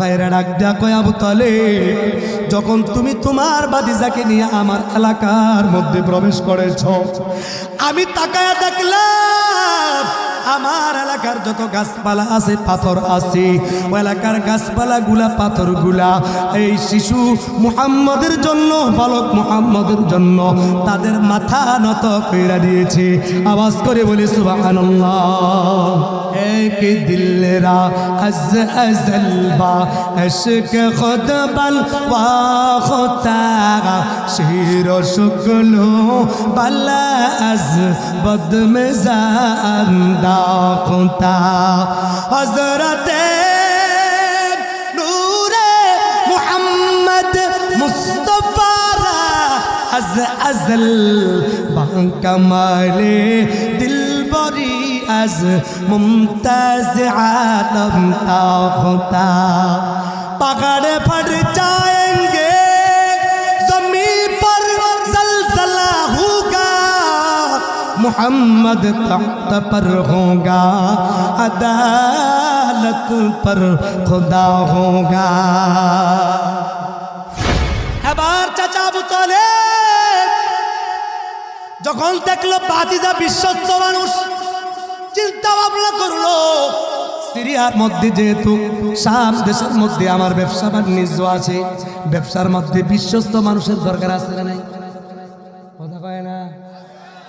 বুখাইরা ডাক কয়, আবু তলে যখন তুমি তোমার বাদিজাকে নিয়ে আমার এলাকার মধ্যে প্রবেশ করেছ, আমি তাকায়া দেখলাম আমার এলাকার যত গাছপালা আছে, পাথর আছে। ও এলাকার গাছপালা গুলা, পাথরগুলা, এই শিশু মুহাম্মদের জন্য, বালক মুহাম্মদের জন্য তাদের মাথা নত কইরা দিয়েছে। আওয়াজ করে বলি, সুবহানাল্লাহ। ایک دل را از ازل با عشق خود بلوا خود شیر و شکل و بلا از مزا اندا خود حضرت از ازل با کمال دل بری از ممتاز عالم تا ہوتا پگڑ پھٹ جائیں گے زمین پر زلزلہ ہوگا محمد تخت پر ہوگا عدالت پر خدا ہوگا এবার চাচা আবু তলে যখন দেখল বাতিজা বিশ্বস্ত মানুষ চিন্তা ভাবনা করল। সিরিয়ার মধ্যে যেহেতু, শাম দেশের মধ্যে আমার ব্যবসা বাণিজ্য আছে, ব্যবসার মধ্যে বিশ্বস্ত মানুষের দরকার আছে না নাই? কথা কয় না?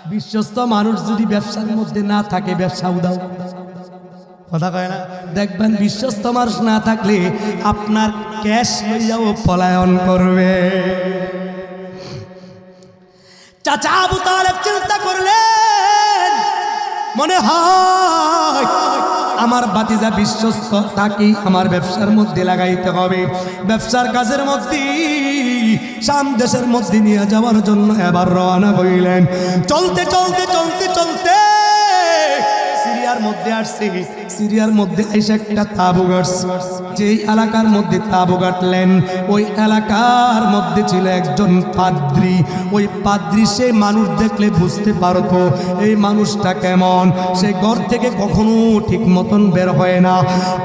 বিশ্বস্ত মানুষ যদি ব্যবসার মধ্যে না থাকে, ব্যবসা উদাও। কথা কয় না? দেখবেন বিশ্বস্ত মানুষ না থাকলে আপনার ক্যাশ লইয়াও পলায়ন করবে। চাচা আবু তালেব চিন্তা করলেন মনে হয় আমার বাতিজা বিশ্বস্ত, তাকে আমার ব্যবসার মধ্যে লাগাইতে হবে। ব্যবসার কাজের মধ্যে, শাম দেশের মধ্যে নিয়ে যাওয়ার জন্য এবার রওনা হইলেন। চলতে চলতে চলতে চলতে সিরিয়ার মধ্যে আসছে, সিরিয়ার মধ্যে এসে একটা তাবু গাড়ছে যেই এলাকার মধ্যে তাবু গাটলেন ওই এলাকার মধ্যে ছিল একজন পাদ্রি। ওই পাদ্রি সে মানুষ দেখলে বুঝতে পারতো, এই মানুষটা কেমন? সে ঘর থেকে কখনো ঠিক মতন বের হয় না।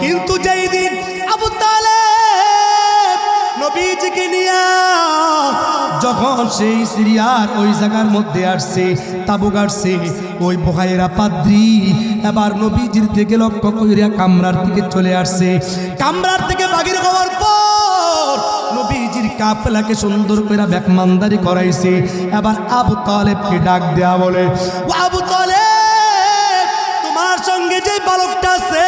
কিন্তু যেই দিন আবু তালেব নবীজিকে নিয়ে যখন সেই সিরিয়ার ওই জায়গার মধ্যে আসছে তাবু গাড়ছে ওই বোহাইরা পাদ্রি, এবার নবীজির থেকে লক্ষ্য কইরা কামরার দিকে চলে আসছে। কামরার থেকে বাগির হওয়ার পর নবীজির কাফেলাকে সুন্দর করে ব্যাকমানদারি করাইছে। এবার আবু তালেবকে ডাক দেয়া বলে আবু তালেব, তোমার সঙ্গে যে বালকটা আছে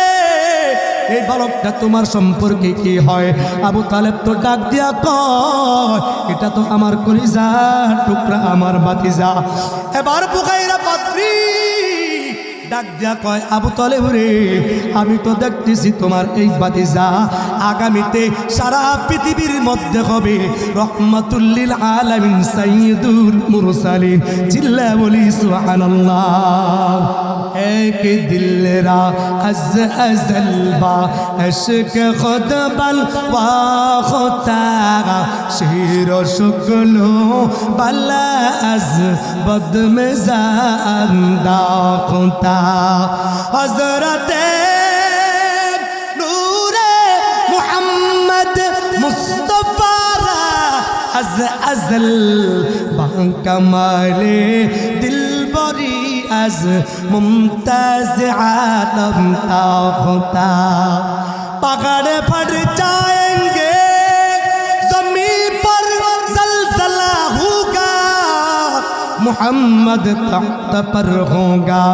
এই বালকটা তোমার সম্পর্কে কি হয়? আবু তালেব তো ডাক দিয়া কয়, এটা তো আমার কলিজা টুকরা, আমার বাতিজা এবার বুকাইরা পাত্রী ডাক দিয়া কয়, আবু তালেব রে, আমি তো দেখতেছি তোমার এই বাতিজা আগামীতে সারা পৃথিবীর মধ্যে হবে রহমাতুল্লিল আলামিন সাইয়্যিদুল মুরসালিন। চিল্লা বলি, সুবহানাল্লাহ। এক দিলরা আজ আজল বা আশক খুদ বল ওয়া খুতা শির শুকল বালা আজ বদ में জান্দা খুতা হযরতে নূরে মুহাম্মদ মুস্তাফা আজ আজল বা কমালে দিল বরি از ممتاز عالم تا ہوتا۔ پگڑ پھٹ جائیں گے، زمین پر زلزلہ ہوگا۔ محمد تخت پر ہوگا،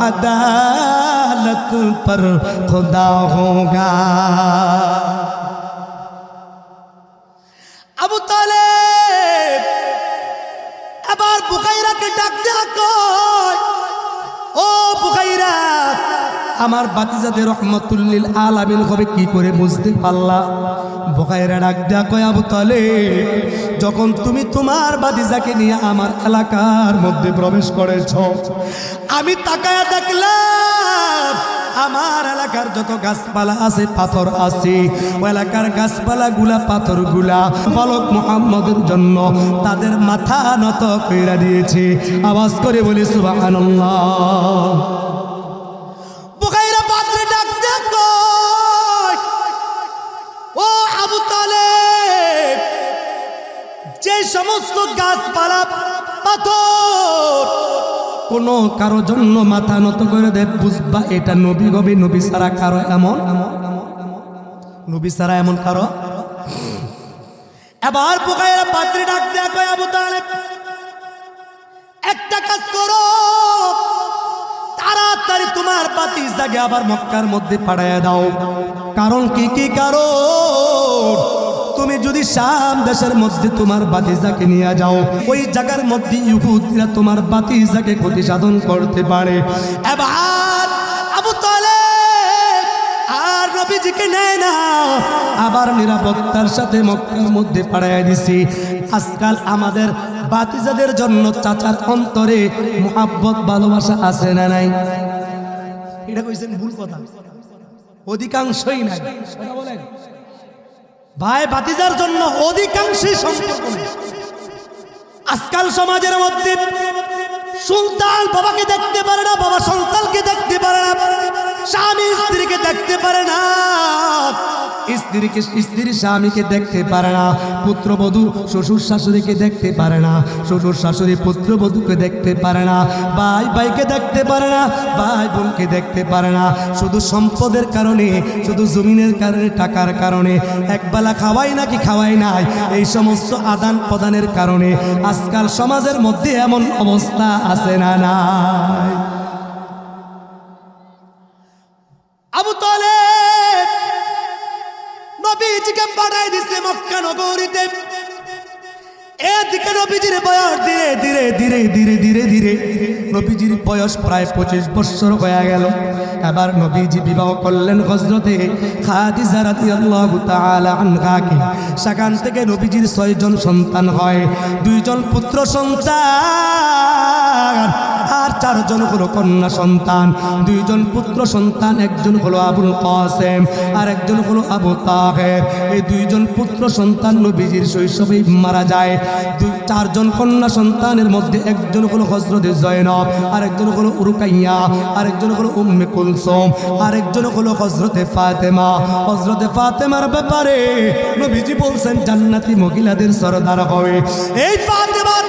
عدالت پر خدا ہوگا۔ ابو طالب ابار بغیرہ کے ڈاک کو আমার বাতিজাদের রহমতুল্লিল আলামিন হবে কি করে বুঝতে পারলা? বুকাইরা ডাক দেয়া আবু তালেব, যখন তুমি তোমার বাতিজাকে নিয়ে আমার এলাকার মধ্যে প্রবেশ করেছ, আমি তাকায়া দেখলাম আমার এলাকার যত গাছপালা আছে, পাথর আছে। এলাকার গাছপালা গুলা, পাথরগুলা বালক মোহাম্মদের জন্য তাদের মাথা নত কইরা দিয়েছে। আওয়াজ করে বলি, সুবহানাল্লাহ। যে সমস্ত গাছপালা, পাথর, কোনো কারও জন্য মাথা নত করে দেব বুঝবা এটা নবী গবি, নবী সারা কারও এমন? নবী সারা এমন কারও? এবার পোকায়ের পাত্রী ডাক কয়, আবু তালেব, একটা কাজ করো। তাড়াতাড়ি তোমার বাতি জাগে আবার মক্কার মধ্যে পাঠাইয়া দাও। কারণ কি কি কারণ? তুমি শাম দেশের মধ্যে তোমার বাতিজাকে নিয়ে যাও, ওই জায়গার মধ্যে ইহুদিরা তোমার বাতিজাকে ক্ষতি সাধন করতে পারে। এবার আবু তালেব আর নবীজিকে নেয় না, আবার নিরাপত্তার সাথে মক্কার মধ্যে পাড়াইয়া দিছি। আজকাল আমাদের বাতিজাদের জন্য চাচার অন্তরে মোহাব্বত, ভালোবাসা আছে না নাই? এটা কইছেন ভুল কথা। অধিকাংশই নাই। বলেন। ভাই ভাতিজার জন্য অধিকাংশই আজকাল সমাজের মধ্যে সুলতান বাবাকে দেখতে পারে না, বাবা সন্তানকে দেখতে পারে না। স্বামী স্ত্রীকে দেখতে পারে না। স্ত্রীকে স্ত্রী স্বামীকে দেখতে পারে না। পুত্রবধূ শ্বশুর শাশুড়িকে দেখতে পারে না। শ্বশুর শাশুড়ি পুত্রবধূকে দেখতে পারে না। ভাই ভাইকে দেখতে পারে না। ভাই বোনকে দেখতে পারে না। শুধু সম্পদের কারণে, শুধু জমিনের কারণে, টাকার কারণে একবেলা খাওয়াই নাকি খাওয়াই নাই? এই সমস্ত আদান প্রদানের কারণে আজকাল সমাজের মধ্যে এমন অবস্থা আছে না নাই? নবীজিকে পাঠাই দিছে মক্কা নগরীতে। এদিকে নবীজির বয়স ধীরে ধীরে ধীরে ধীরে ধীরে ধীরে নবীজির বয়স প্রায় পঁচিশ বছর হয়ে গেল। এবার নবীজি বিবাহ করলেন হজরতে খাদিজা রাদিয়াল্লাহু তাআলা আনহাকে। সেখান থেকে নবীজির ছয়জন সন্তান হয়। দুইজন পুত্র সন্তান। চারজন হলো কন্যা সন্তান, দুইজন পুত্র সন্তান, একজন হলো আবুল কাসেম, আর একজন হলো আবু তাহের। এই দুইজন পুত্র সন্তান নবীজির শৈশবেই মারা যায়। দুই, চারজন কন্যা সন্তানের মধ্যে একজন হলো হজরতে জয়নব আর একজন হলো উরুকাইয়া আর একজন হলো উম্মে কুলসুম আর একজন হলো হজরতে ফাতেমা। হজরতে ফাতেমার ব্যাপারে নবীজি বলছেন, জান্নাতি মহিলাদের সরদার হবে। এই ফাতেমার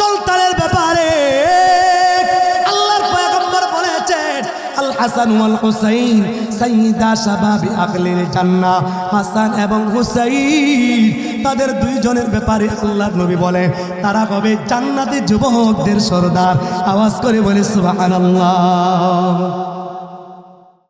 সন্তানের ব্যাপারে। আল্লাহর পয়গম্বর বলেছেন আল হাসান ওয়াল হুসাইন সাইদা শাবাবি আহলিল জান্নাহ। হাসান এবং হুসাইন তাদের দুইজনের ব্যাপারে আল্লাহ নবী বলে, তারা হবে জান্নাতের যুবকদের সরদার। আওয়াজ করে বলে, সুবহানাল্লাহ।